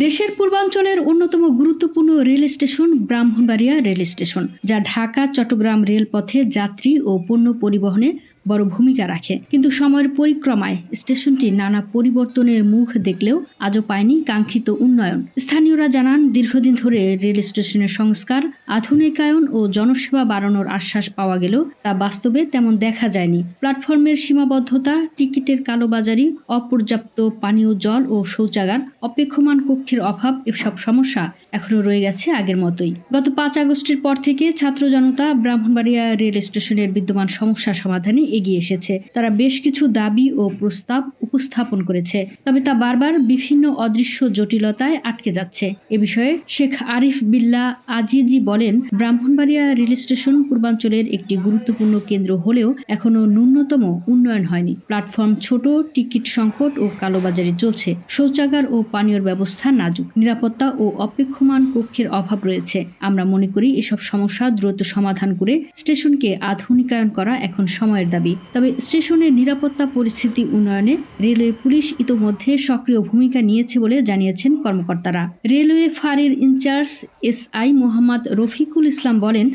দেশের পূর্বাঞ্চলের অন্যতম গুরুত্বপূর্ণ rail station Brahmanbaria rail station, যা ঢাকা, চট্টগ্রাম রেলপথে যাত্রী ও পণ্য পরিবহনে বড় ভূমিকা রাখে। কিন্তু সময়ের পরিক্রমায় স্টেশনটি নানা পরিবর্তনের মুখ দেখলেও আজও পায়নি কাঙ্ক্ষিত উন্নয়ন। স্থানীয়রা জানান, দীর্ঘদিন ধরে রেল স্টেশনের সংস্কার, আধুনিকায়ন ও জনসেবা বাড়ানোর আশ্বাস পাওয়া গেলেও তা বাস্তবে তেমন দেখা যায়নি। প্ল্যাটফর্মের সীমাবদ্ধতা, টিকিটের কালোবাজারি, অপর্যাপ্ত পানীয় জল ও শৌচাগার, অপেক্ষমান কক্ষের অভাব এসব সমস্যা এখনও রয়ে গেছে আগের মতোই। গত পাঁচ আগস্টের পর থেকে ছাত্র জনতা ব্রাহ্মণবাড়িয়া রেল স্টেশনের বিদ্যমান সমস্যা সমাধানে এগিয়ে এসেছে। তারা বেশ কিছু দাবি ও প্রস্তাব উপস্থাপন করেছে। তবে তা বারবার বিভিন্ন অদৃশ্য জটিলতায় আটকে যাচ্ছে। এ বিষয়ে শেখ আরিফ বিল্লা আজিজি বলেন, ব্রাহ্মণবাড়িয়া রেল স্টেশন পূর্বাঞ্চলের একটি গুরুত্বপূর্ণ কেন্দ্র হলেও এখনও ন্যূনতম উন্নয়ন হয়নি। প্ল্যাটফর্ম ছোট, টিকিট সংকট ও কালোবাজারি চলছে। শৌচাগার ও পানীয় ব্যবস্থা নাজুক। নিরাপত্তা ও অপেক্ষমান কক্ষের অভাব রয়েছে। আমরা মনে করি এসব সমস্যা দ্রুত সমাধান করে স্টেশনকে আধুনিকায়ন করা এখন সময়ের দাবি। তবে স্টেশনের নিরাপত্তা পরিস্থিতি উন্নয়নে রেলওয়ে পুলিশ ইতোমধ্যে সক্রিয় ভূমিকা নিয়েছে বলে জানিয়েছেন কর্মকর্তারা। রেলওয়ে ফাঁড়ির incharge S I Mohammad Rafiqul Islam বলেন,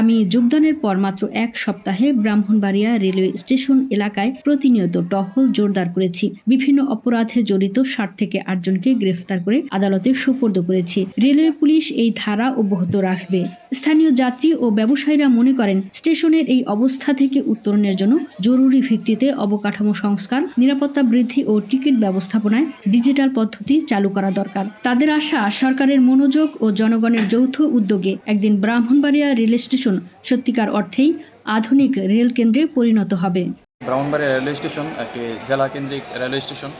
আমি যোগদানের পর মাত্র এক সপ্তাহে ব্রাহ্মণবাড়িয়া রেলওয়ে স্টেশন এলাকায় প্রতিনিয়ত টহল জোরদার করেছি। বিভিন্ন অপরাধে জড়িত ষাট থেকে আটজনকে গ্রেফতার করে আদালতে সুপর্দ করেছি। রেলওয়ে পুলিশ এই ধারা অব্যাহত রাখবে। স্থানীয় যাত্রী ও ব্যবসায়ীরা মনে করেন, স্টেশনের এই অবস্থা থেকে উত্তরণের জন্য জরুরি ভিত্তিতে অবকাঠামো সংস্কার, নিরাপত্তা বৃদ্ধি ও টিকিট ব্যবস্থাপনায় ডিজিটাল পদ্ধতি চালু করা দরকার। তাদের আশা, সরকারের মনোযোগ ও জনগণের যৌথ উদ্যোগে একদিন ব্রাহ্মণবাড়িয়া রেল স্টেশন সত্যিকার অর্থেই আধুনিক রেল কেন্দ্রে পরিণত হবে। ব্রাহ্মণবাড়িয়া রেলওয়ে স্টেশন একটি জেলা কেন্দ্রিক রেলওয়ে স্টেশন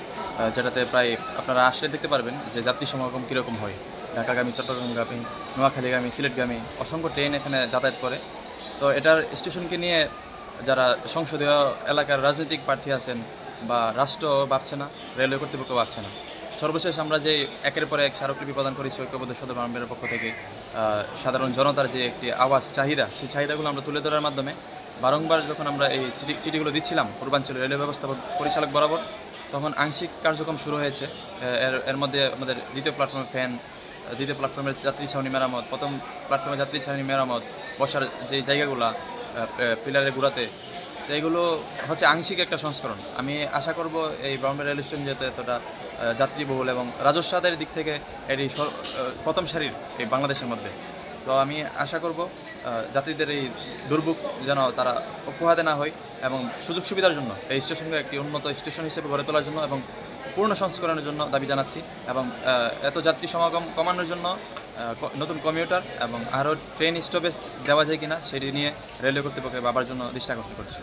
যেটাতে প্রায় আপনারা আসলে দেখতে পারবেন যে যাত্রী সমাগম কীরকম হয়। ঢাকাগামী, চট্টগ্রামগামী, নোয়াখালীগামী, সিলেটগামী অসংখ্য ট্রেন এখানে যাতায়াত করে। তো এটার স্টেশনকে নিয়ে যারা সংসদীয় এলাকার রাজনৈতিক প্রার্থী আছেন বা রাষ্ট্র বাড়ছে না, রেলওয়ে কর্তৃপক্ষ বাড়ছে না। সর্বশেষ আমরা যে একের পর এক স্মারকলিপি প্রদান করেছি ঐক্যবদ্ধ সদর ব্রাহ্মণের পক্ষ থেকে সাধারণ জনতার যে একটি আওয়াজ, চাহিদা, সেই চাহিদাগুলো আমরা তুলে ধরার মাধ্যমে বারংবার যখন আমরা এই চিঠি চিঠিগুলো দিচ্ছিলাম, পূর্বাঞ্চলের রেলওয়ে ব্যবস্থাপক পরিচালক বরাবর, তখন আংশিক কার্যক্রম শুরু হয়েছে। এর এর মধ্যে আমাদের দ্বিতীয় প্ল্যাটফর্মের ফ্যান, দ্বিতীয় প্ল্যাটফর্মের যাত্রী ছাউনি মেরামত, প্রথম প্ল্যাটফর্মের যাত্রী ছাউনি মেরামত, বসার যে জায়গাগুলো পিলারের গুড়াতে। তো এগুলো হচ্ছে আংশিক একটা সংস্করণ। আমি আশা করব এই ব্রাহ্মণ রেল স্টেশন যেতে এতটা যাত্রীবহুল এবং রাজস্ব আদায়ের দিক থেকে এটি প্রথম সারির এই বাংলাদেশের মধ্যে। তো আমি আশা করব যাত্রীদের এই দুর্ভোগ যেন তারা উপহাতে না হয় এবং সুযোগ সুবিধার জন্য, এই স্টেশনকে একটি উন্নত স্টেশন হিসেবে গড়ে তোলার জন্য এবং পূর্ণ সংস্করণের জন্য দাবি জানাচ্ছি এবং এত যাত্রী সমাগম কমানোর জন্য নতুন কমিউটার এবং আরও ট্রেন স্টপেজ দেওয়া যায় কিনা সেটি নিয়ে রেলওয়ে কর্তৃপক্ষকে বাবার জন্য দৃষ্টি আকর্ষণ করছি।